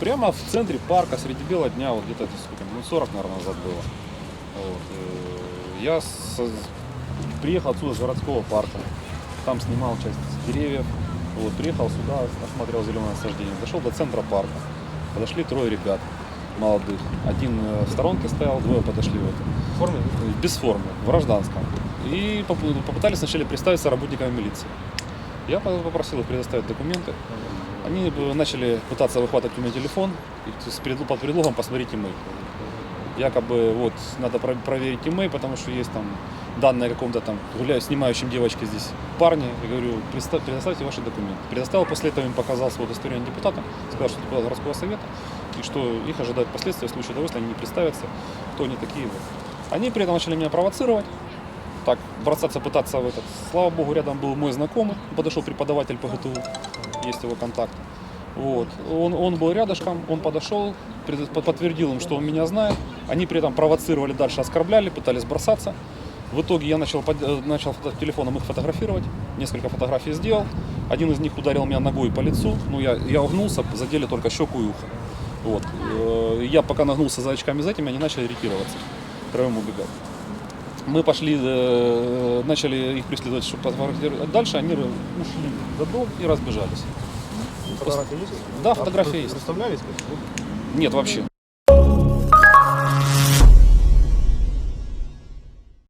прямо в центре парка среди бела дня, вот где-то ну 40, наверное, назад было. Вот, э, Я с- приехал отсюда с городского парка, там снимал часть деревьев, вот, приехал сюда, осмотрел зеленое насаждение, дошел до центра парка, подошли трое ребят молодых, один э, в сторонке стоял, двое подошли в это. В форме? без формы, в гражданском. И поп- попытались вначале представиться работниками милиции. Я по- попросил их предоставить документы. Они начали пытаться выхватывать у меня телефон и под предлогом посмотреть имей. Якобы вот надо про- проверить имей, потому что есть там данные о каком-то там гуляю, снимающем девочке здесь парне. Я говорю, «Предоста- предоставьте ваши документы. Предоставил, после этого им показал свое удостоверение депутата, сказал, что это городского совета, и что их ожидают последствия в случае того, если они не представятся, кто они такие. Вот. Они при этом начали меня провоцировать, так, бросаться, пытаться в этот. Слава богу, рядом был мой знакомый, подошел преподаватель по ГТУ, есть его контакт. Вот. Он, он был рядышком, он подошел, подтвердил им, что он меня знает. Они при этом провоцировали дальше, оскорбляли, пытались бросаться. В итоге я начал, э, начал телефоном их фотографировать, несколько фотографий сделал. Один из них ударил меня ногой по лицу, ну я, я угнулся, задели только щеку и ухо. Вот. Э, Я пока нагнулся за очками за этим, они начали ретироваться, втроем убегать. Мы пошли, э, начали их преследовать чтобы фотографировать дальше, они ушли за дом и разбежались. Фотографии есть? Да, А фотографии вы есть. Представлялись? Нет, вообще.